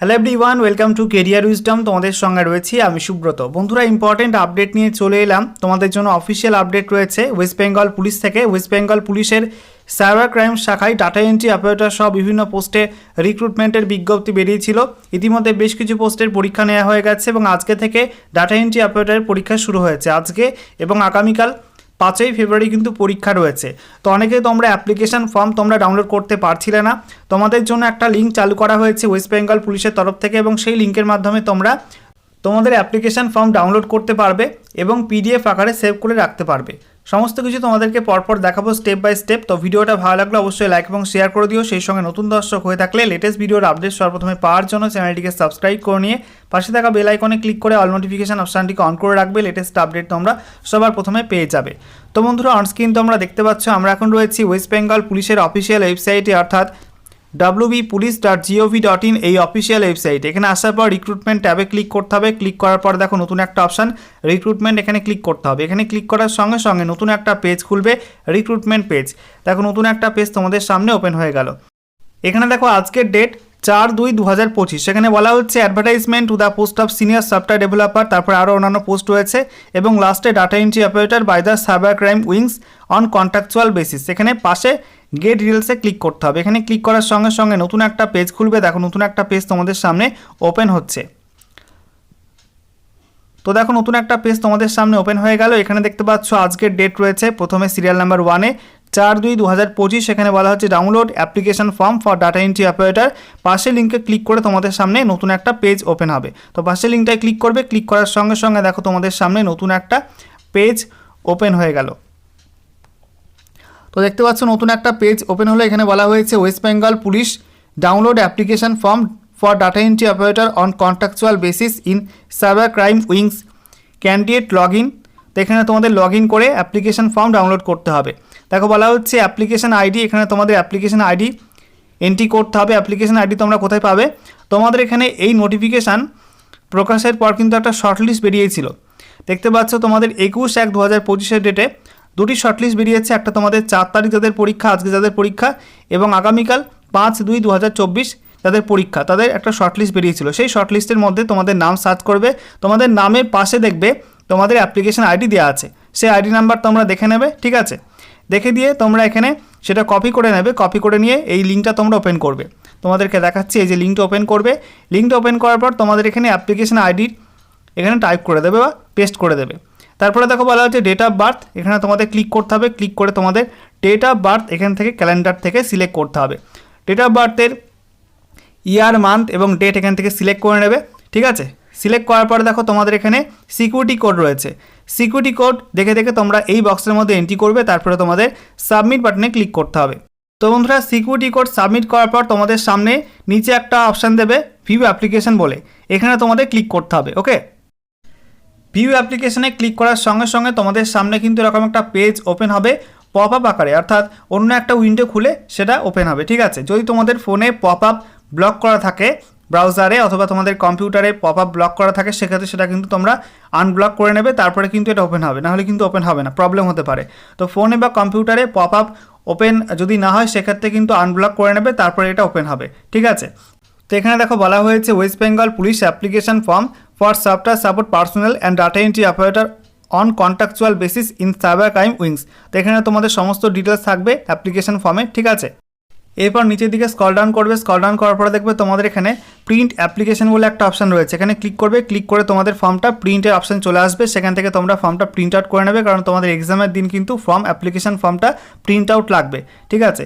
Hello everyone welcome to career wisdom তোমাদের সঙ্গে রয়েছি আমি সুব্রত। বন্ধুরা ইম্পর্টেন্ট আপডেট নিয়ে চলে এলাম। তোমাদের জন্য অফিসিয়াল আপডেট রয়েছে ওয়েস্ট বেঙ্গল পুলিশ থেকে। ওয়েস্ট বেঙ্গল পুলিশের সাইবার ক্রাইম শাখায় ডাটা এন্ট্রি অপারেটর সহ বিভিন্ন পোস্টে রিক্রুটমেন্টের বিজ্ঞপ্তি বেরিয়েছিল। ইতিমধ্যে বেশ কিছু পোস্টের পরীক্ষা নেওয়া হয়ে গেছে এবং আজকে থেকে ডাটা এন্ট্রি অপারেটরের পরীক্ষা শুরু হয়েছে। আজকে এবং আগামীকাল পাঁচই ফেব্রুয়ারি কিন্তু পরীক্ষা রয়েছে। তো অনেকে তোমরা অ্যাপ্লিকেশান ফর্ম তোমরা ডাউনলোড করতে পারছিলে না। তোমাদের জন্য একটা লিঙ্ক চালু করা হয়েছে ওয়েস্ট বেঙ্গল পুলিশের তরফ থেকে এবং সেই লিঙ্কের মাধ্যমে তোমরা তোমাদের অ্যাপ্লিকেশান ফর্ম ডাউনলোড করতে পারবে এবং পিডিএফ আকারে সেভ করে রাখতে পারবে। সমস্ত কিছু তোমাদেরকে পরপর দেখাবো স্টেপ বাই স্টেপ তো ভিডিওটা ভালো লাগলে অবশ্যই লাইক এবং শেয়ার করে দিও। সেই সঙ্গে নতুন দর্শক হয়ে থাকলে লেটেস্ট ভিডিওর আপডেট সর্বপ্রথমে পাওয়ার জন্য চ্যানেলটিকে সাবস্ক্রাইব করে নিয়ে পাশে থাকা বেল আইকনে ক্লিক করে অল নোটিফিকেশান অপশানটিকে অন করে রাখবে। লেটেস্ট আপডেট তোমরা সবার প্রথমে পেয়ে যাবে। তো বন্ধুরা অনস্ক্রিন তোমরা দেখতে পাচ্ছ, আমরা এখন রয়েছি ওয়েস্ট বেঙ্গল পুলিশের অফিসিয়াল ওয়েবসাইটে অর্থাৎ W B police dot G O V dot in এই অফিসিয়াল ওয়েবসাইট এখানে আসার পর রিক্রুটমেন্ট ট্যাবে ক্লিক করতে হবে। ক্লিক করার পর দেখো নতুন একটা অপশান রিক্রুটমেন্ট এখানে ক্লিক করতে হবে। এখানে ক্লিক করার সঙ্গে সঙ্গে নতুন একটা পেজ খুলবে রিক্রুটমেন্ট পেজ দেখো নতুন একটা পেজ তোমাদের সামনে ওপেন হয়ে গেল। এখানে দেখো আজকের ডেট চার দুই দু হাজার পঁচিশ। সেখানে বলা হচ্ছে advertisement to the post of senior software developer তারপর আরও অন্যান্য পোস্ট রয়েছে, এবং লাস্টে data entry operator by the cyber crime wings on contractual basis এখানে পাশে গেট ডিটেলসে ক্লিক করতে হবে। এখানে ক্লিক করার সঙ্গে সঙ্গে নতুন একটা পেজ খুলবে। দেখো, নতুন একটা পেজ তোমাদের সামনে ওপেন হচ্ছে। তো দেখো, নতুন একটা পেজ তোমাদের সামনে ওপেন হয়ে গেল। এখানে দেখতে পাচ্ছ, আজকের ডেট রয়েছে, প্রথমে সিরিয়াল নাম্বার ওয়ানে চার দুই দু হাজার পঁচিশ সেখানে বলা হচ্ছে download application form for data entry operator পাশে লিঙ্কে ক্লিক করে তোমাদের সামনে নতুন একটা পেজ ওপেন হবে। তো পাশে লিঙ্কটায় ক্লিক করবে ক্লিক করার সঙ্গে সঙ্গে দেখো তোমাদের সামনে নতুন একটা পেজ ওপেন হয়ে গেল। তো দেখতে পাচ্ছ নতুন একটা পেজ ওপেন হলো। এখানে বলা হয়েছে West Bengal police download application form for data entry operator on contractual basis in cyber crime wings candidate log in তো এখানে তোমাদের লগ করে অ্যাপ্লিকেশন ফর্ম ডাউনলোড করতে হবে। দেখো বলা হচ্ছে অ্যাপ্লিকেশন আইডি এখানে তোমাদের অ্যাপ্লিকেশন আইডি এন্ট্রি করতে হবে। অ্যাপ্লিকেশান আইডি তোমরা কোথায় পাবে? তোমাদের এখানে এই নোটিফিকেশান প্রকাশের পর কিন্তু একটা শর্টলিস্ট বেরিয়েছিল। দেখতে পাচ্ছ তোমাদের একুশ এক দু হাজার পঁচিশের ডেটে দুটি শর্টলিস্ট বেরিয়েছে। একটা তোমাদের চার তারিখ যাদের পরীক্ষা, আজকে যাদের পরীক্ষা, এবং আগামীকাল পাঁচ দুই দু হাজার চব্বিশ যাদের পরীক্ষা, তাদের একটা শর্টলিস্ট বেরিয়েছিল। সেই শর্টলিস্টের মধ্যে তোমাদের নাম সার্চ করবে। তোমাদের নামের পাশে দেখবে তোমাদের অ্যাপ্লিকেশন আইডি দেওয়া আছে। সেই আইডি নাম্বার তোমরা দেখে নেবে, ঠিক আছে? দেখে দিয়ে তোমরা এখানে সেটা কপি করে নেবে কপি করে নিয়ে এই লিঙ্কটা তোমরা ওপেন করবে। তোমাদেরকে দেখাচ্ছি, এই যে লিঙ্কটা ওপেন করবে। লিঙ্কটা ওপেন করার পর তোমাদের এখানে অ্যাপ্লিকেশন আইডি এখানে টাইপ করে দেবে বা পেস্ট করে দেবে। তারপরে দেখো বলা হচ্ছে ডেট অফ বার্থ এখানে তোমাদের ক্লিক করতে হবে ক্লিক করে তোমাদের ডেট অফ বার্থ এখান থেকে ক্যালেন্ডার থেকে সিলেক্ট করতে হবে। ডেট অফ বার্থের ইয়ার মান্থ এবং ডেট এখান থেকে সিলেক্ট করে নেবে, ঠিক আছে? সিলেক্ট করার পরে দেখো তোমাদের এখানে সিকিউরিটি কোড রয়েছে। সিকিউরিটি কোড দেখে দেখে তোমরা এই বক্সের মধ্যে এন্ট্রি করবে, তারপরে তোমাদের সাবমিট বাটনে ক্লিক করতে হবে। তো বন্ধুরা সিকিউরিটি কোড সাবমিট করার পর তোমাদের সামনে নিচে একটা অপশান দেবে ভিউ অ্যাপ্লিকেশন বলে। এখানে তোমাদের ক্লিক করতে হবে ওকে ভিউ অ্যাপ্লিকেশনে ক্লিক করার সঙ্গে সঙ্গে তোমাদের সামনে কিন্তু এরকম একটা পেজ ওপেন হবে পপ আপ আকারে। অর্থাৎ অন্য একটা উইন্ডো খুলে সেটা ওপেন হবে, ঠিক আছে? যদি তোমাদের ফোনে পপ আপ ব্লক করা থাকে ব্রাউজারে অথবা তোমাদের কম্পিউটারে পপ আপ ব্লক করা থাকে, সেক্ষেত্রে সেটা কিন্তু তোমরা আনব্লক করে নেবে, তারপরে কিন্তু এটা ওপেন হবে। নাহলে কিন্তু ওপেন হবে না প্রবলেম হতে পারে। তো ফোনে বা কম্পিউটারে পপ আপ ওপেন যদি না হয়, সেক্ষেত্রে কিন্তু আনব্লক করে নেবে, তারপরে এটা ওপেন হবে। ঠিক আছে? তো এখানে দেখো বলা হয়েছে West Bengal police application form for software support personal and data entry operator on contractual basis in cyber crime wings তো এখানে তোমাদের সমস্ত ডিটেলস থাকবে অ্যাপ্লিকেশন ফর্মে ঠিক আছে? এরপর নিচের দিকে স্কল ডাউন করবে স্কল ডাউন করার পরে দেখবে তোমাদের এখানে প্রিন্ট অ্যাপ্লিকেশন বলে একটা অপশান রয়েছে। এখানে ক্লিক করবে ক্লিক করে তোমাদের ফর্মটা প্রিন্টের অপশান চলে আসবে। সেখান থেকে তোমরা ফর্মটা প্রিন্ট আউট করে নেবে, কারণ তোমাদের এক্সামের দিন কিন্তু ফর্ম অ্যাপ্লিকেশন ফর্মটা প্রিন্ট আউট লাগবে। ঠিক আছে?